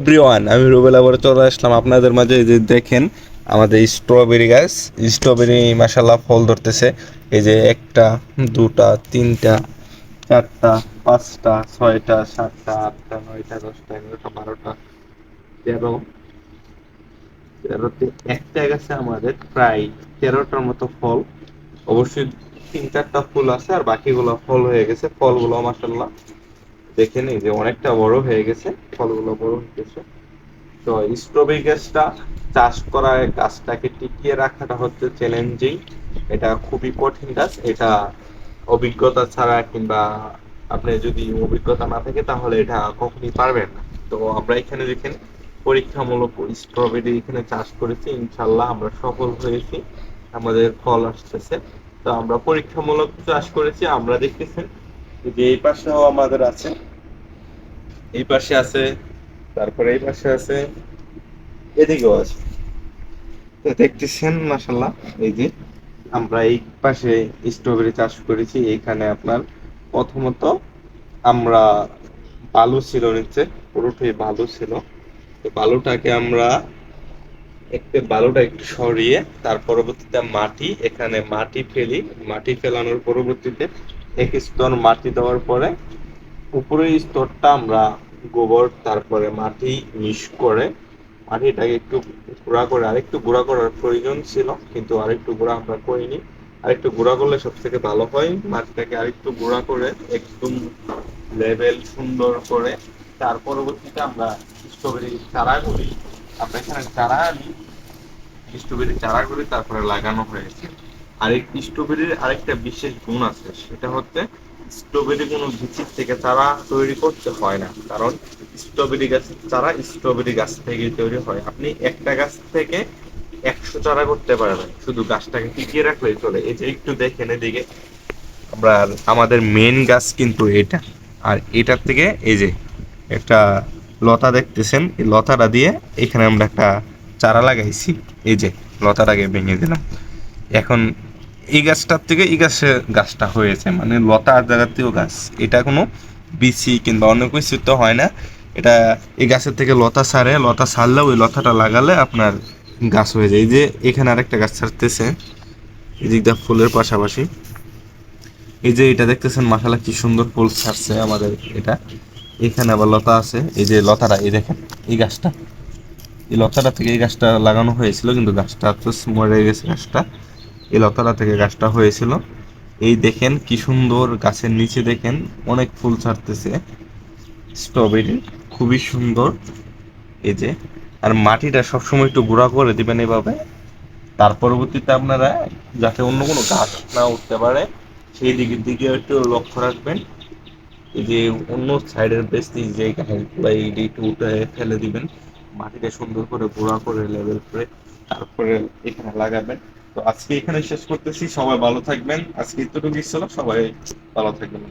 Everyone আমি রুবেল আবার চলে আসলাম। আপনাদের মাঝে যে দেখেন, আমাদের স্ট্রবেরি গাছ। স্ট্রবেরি মাসাল্লাহ ফল ধরতেছে। এই যে একটা, দুটা, তিনটা, চারটা, পাঁচটা, ছয়টা, সাতটা, আটটা, নয়টা, দশটা, এগারোটা, বারোটা, তেরো। তেরোতে একটা গাছে আমাদের প্রায় তেরোটার মতো ফল। অবশ্যই তিন চারটা ফুল আছে, আর বাকিগুলো ফল হয়ে গেছে। ফলগুলো মাসাল্লাহ দেখে নিই যে অনেকটা বড় হয়ে গেছে, ফলগুলো বড় হয়ে গেছে। তো স্ট্রবেরি গাছটা চাষ করা গাছটাকে টিকিয়ে রাখাটা হচ্ছে চ্যালেঞ্জিং এটা খুবই কঠিন গাছ, এটা অভিজ্ঞতা ছাড়া কিংবা আপনি যদি অভিজ্ঞতা না থাকে তাহলে এটা কখনই পারবেন না। তো আমরা এখানে দেখেন পরীক্ষামূলক স্ট্রবেরি এখানে চাষ করেছি ইনশাল্লাহ আমরা সফল হয়েছি, আমাদের ফল আসতেছে। তো আমরা পরীক্ষামূলক চাষ করেছি, আমরা দেখতেছেন যে এই পাশেও আমাদের আছে এই পাশে আছে, তারপরে এই পাশে আছে, এদিকেও আছে। তো দেখতেছেন মাসাল্লাহ এই যে আমরা এই পাশে স্ট্রবেরি চাষ করেছি এইখানে আপনার প্রথমত আমরা বালু ছিল নিচে, পুরোটাই বালু ছিল। তো বালুটাকে আমরা একটু, বালুটা একটু সরিয়ে তার পরবর্তীতে মাটি, এখানে মাটি ফেলি। মাটি ফেলানোর পরবর্তীতে এক স্তর মাটি দেওয়ার পরে উপরের স্তরটা আমরা গোবর, তারপরে মাটি মিশ করে, মাটিটাকে একটু গুঁড়া করে, আরেকটু গুঁড়া করার প্রয়োজন ছিল, কিন্তু আরেকটু গুঁড়া আমরা করিনি। আরেকটু গুঁড়া করলে সব থেকে ভালো হয়, মাটিটাকে আরেকটু গুঁড়া করে একদম লেভেল সুন্দর করে, তার পরবর্তীতে আমরা স্ট্রবেরি চারাগুলি আমরা এখানে চারা আনি। স্ট্রবেরি চারাগুলি তারপরে লাগানো হয়েছে। আরেক স্ট্রবেরির আরেকটা বিশেষ গুণ আছে, সেটা হচ্ছে স্ট্রবেরি কোনো বিচির থেকে চারা তৈরি করতে হয় না। কারণ স্ট্রবেরি গাছের চারা স্ট্রবেরি গাছ থেকে তৈরি হয়। আপনি একটা গাছ থেকে একশো চারা করতে পারবেন। শুধু গাছটাকে টিকিয়ে রাখলেই চলে। এই যে একটু দেখেন এদিকে। আমরা আমাদের মেন গাছ কিন্তু এটা। আর এটার থেকে এই যে একটা লতা দেখতেছেন, এই লতাটা দিয়ে এখানে আমরা একটা চারা লাগাইছি। এই যে লতাটাকে ভেঙে দিলাম। এখন এই গাছটার থেকে এই গাছে গাছটা হয়েছে মানে লতা জাতীয় গাছ। এটা কোনো বিচি কিংবা অন্য কিছু তো হয় না। এটা এই গাছের থেকে লতা সারে, লতা সারলে ওই লতাটা লাগালে আপনার গাছ হয়ে যায়। এই যে এখানে আরেকটা গাছ ছাড়তেছে এদিক দিয়ে ফুলের পাশাপাশি। এই যে এটা দেখতেছেন মাসালা কি সুন্দর ফুল ছাড়ছে আমাদের এটা। এখানে আবার লতা আছে, এই যে লতাটা, এই দেখেন, এই গাছটা। এই লতাটা থেকে এই গাছটা লাগানো হয়েছিল, কিন্তু গাছটা তো মরে গেছে গাছটা। এই লতাটা থেকে গাছটা হয়েছিল। এই দেখেন কি সুন্দর গাছের নিচে দেখেন অনেক ফুল ছাড়তেছে। স্ট্রবেরি খুবই সুন্দর। এই যে, আর মাটিটা সবসময় একটু গুঁড়া করে দিবেন এভাবে। তার পরবর্তীতে আপনারা যাতে অন্য কোনো গাছ না উঠতে পারে, সেই দিকের দিকে একটু লক্ষ্য রাখবেন। এই যে অন্য সাইডের বেশ যে গাছগুলো উঠে ফেলে দিবেন। মাটিটা সুন্দর করে গুঁড়া করে লেভেল করে তারপরে এখানে লাগাবেন। তো আজকে এখানে শেষ করতেছি। সবাই ভালো থাকবেন। আজকে এতটুকু ছিল। সবাই ভালো থাকবেন।